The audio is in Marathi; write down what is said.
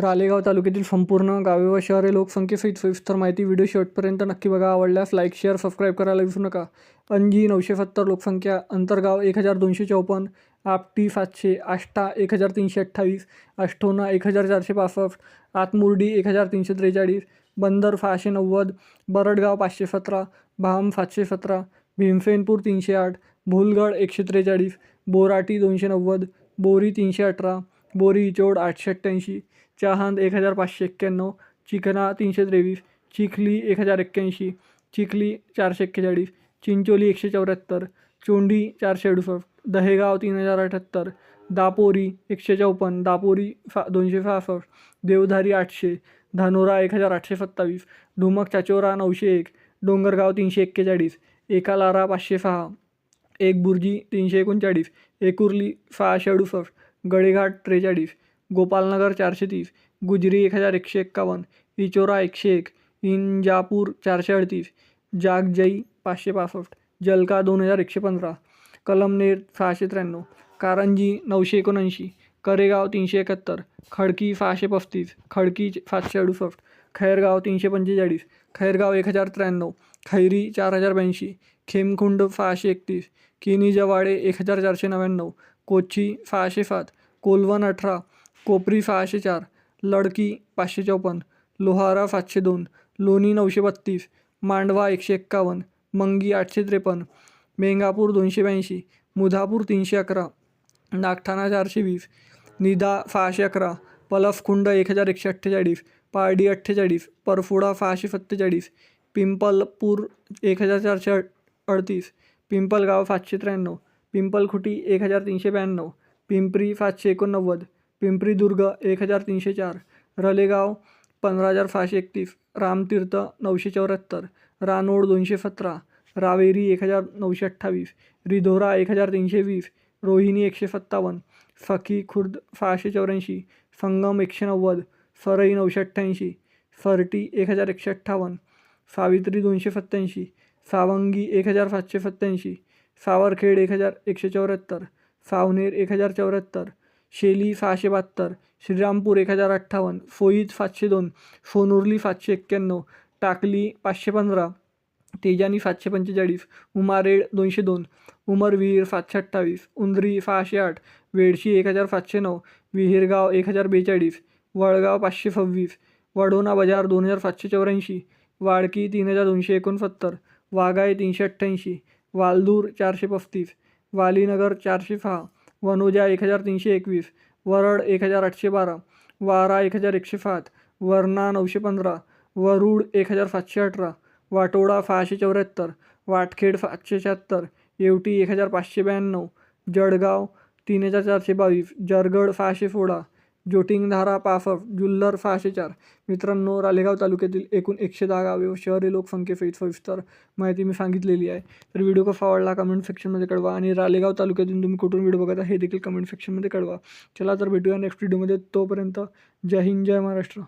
रालेगाव तालुक्यातील संपूर्ण गावे व शहरे लोकसंख्येसहित सविस्तर माहिती व्हिडिओ शेवटपर्यंत नक्की बघा. आवडल्यास लाईक शेअर सबस्क्राईब करायला विसरू नका. अंजी नऊशे सत्तर लोकसंख्या अंतरगाव एक हजार दोनशे चौपन्न आपटी सातशे आष्टा एक हजार तीनशे अठ्ठावीस अष्टोना एक हजार चारशे पासष्ट आतमुर्डी एक हजार तीनशे त्रेचाळीस बंदर सहाशे नव्वद बरडगाव पाचशे सतरा भाम सातशे सतरा भीमसेनपूर तीनशे आठ भुलगड एकशे त्रेचाळीस बोराटी दोनशे नव्वद बोरी तीनशे अठरा बोरी चोड आठशे अठ्ठ्याऐंशी चहांद एक हजार पाचशे एक्क्याण्णव चिकना तीनशे त्रेवीस चिखली एक हजार एक्क्याऐंशी चिखली चारशे एक्केचाळीस चिंचोली एकशे चौऱ्याहत्तर चोंडी चारशे अडुसष्ट दहेगाव तीन हजार अठ्याहत्तर दापोरी एकशे चौपन्न दापोरी सा दोनशे सहासष्ट देवधारी आठशे धानोरा एक हजार आठशे सत्तावीस डुमक चाचोरा नऊशे एक डोंगरगाव तीनशे एक्केचाळीस एकालारा पाचशे सहा एक बुर्जी तीनशे एकोणचाळीस एकुर्ली सहाशे अडुसष्ट गडेघाट त्रेचाळीस गोपालनगर चारशे तीस गुजरी एक हजार एकशे एक्कावन्न इचोरा एकशे एक इंजापूर चारशे अडतीस जागजई पाचशे पासष्ट जलका दोन हजार एकशे पंधरा कलमनेर सहाशे त्र्याण्णव कारंजी नऊशे एकोणऐंशी करेगाव तीनशे एकाहत्तर खडकी सहाशे पस्तीस खडकी सातशे अडुसष्ट खैरगाव तीनशे पंचेचाळीस खैरगाव एक हजार त्र्याण्णव खैरी चार हजार ब्याऐंशी खेमखुंड सहाशे एकतीस किनी जवाडे एक हजार चारशे नव्याण्णव कोची सहाशे सात कोलवन अठरा कोपरी सहाशे चार लडकी पाचशे चौपन्न लोहारा सातशे दोन लोणी नऊशे बत्तीस मांडवा एकशे एक्कावन्न मंगी आठशे त्रेपन्न मेंगापूर दोनशे ब्याऐंशी मुधापूर तीनशे अकरा नागठाणा चारशे वीस निदा सहाशे अकरा पलसखुंड एक हजार एकशे अठ्ठेचाळीस पारडी अठ्ठेचाळीस परफोडा सहाशे सत्तेचाळीस पिंपलपूर एक हजार चारशे अडतीस पिंपलगाव सातशे त्र्याण्णव पिंपलखुटी एक हजार तीनशे ब्याण्णव पिंपरी सातशे एकोणनव्वद पिंपरी दुर्ग एक हजार तीनशे चार रलेगाव पंधरा हजार सहाशे एकतीस रामतीर्थ नऊशे चौऱ्याहत्तर रानोड दोनशे सतरा रावेरी एक हजार नऊशे अठ्ठावीस रिधोरा एक हजार तीनशे वीस रोहिणी एकशे सत्तावन्न सखी खुर्द सहाशे चौऱ्याऐंशी संगम एकशे नव्वद सरई नऊशे अठ्ठ्याऐंशी सरटी एक हजार एकशे अठ्ठावन्न सावित्री दोनशे सत्त्याऐंशी सावंगी एक हजार सातशे सत्त्याऐंशी सावरखेड एक हजार एकशे चौऱ्याहत्तर सावनेर एक हजार चौऱ्याहत्तर शेली सहाशे बहात्तर श्रीरामपूर एक हजार अठ्ठावन्न फोईत सातशे दोन सोनुर्ली सातशे एक्क्याण्णव टाकली पाचशे पंधरा तेजानी सातशे पंचेचाळीस उमारेड दोनशे दोन उमरविहीर सातशे अठ्ठावीस उंदरी सहाशे आठ वेडशी एक हजार सातशे नऊ विहीरगाव एक हजार बेचाळीस वळगाव पाचशे सव्वीस वडोना बाजार दोन हजार सातशे चौऱ्याऐंशी वाडकी तीन हजार दोनशे एकोणसत्तर वाघाय तीनशे अठ्ठ्याऐंशी वालदूर चारशे पस्तीस वालीनगर चारशे सहा वनोजा एक हजार तीनशे एकवीस वरड एक हजार आठशे बारा वारा एक हजार एकशे सात वर्णा नऊशे पंधरा वरुड एक हजार सातशे अठरा वाटोडा सहाशे चौऱ्याहत्तर वाटखेड सातशे शहात्तर येवटी एक हजार पाचशे ब्याण्णव जळगाव तीन हजार चारशे बावीस जरगड सहाशे सोळा जोटिंगधारा पासष्ट जुल्लर सहाशे चार मित्रांनो रालेगाव तालुक्यातील एकूण एकशे दहा गावे व शहरी लोकसंख्येसहित सविस्तर माहिती मी सांगितलेली आहे. तर व्हिडिओ कसा आवडला कमेंट सेक्शनमध्ये कळवा आणि रालेगाव तालुक्यातून तुम्ही कुठून व्हिडिओ बघता हे देखील कमेंट सेक्शनमध्ये कळवा. चला तर भेटूया नेक्स्ट व्हिडिओमध्ये तोपर्यंत जय हिंद जय महाराष्ट्र.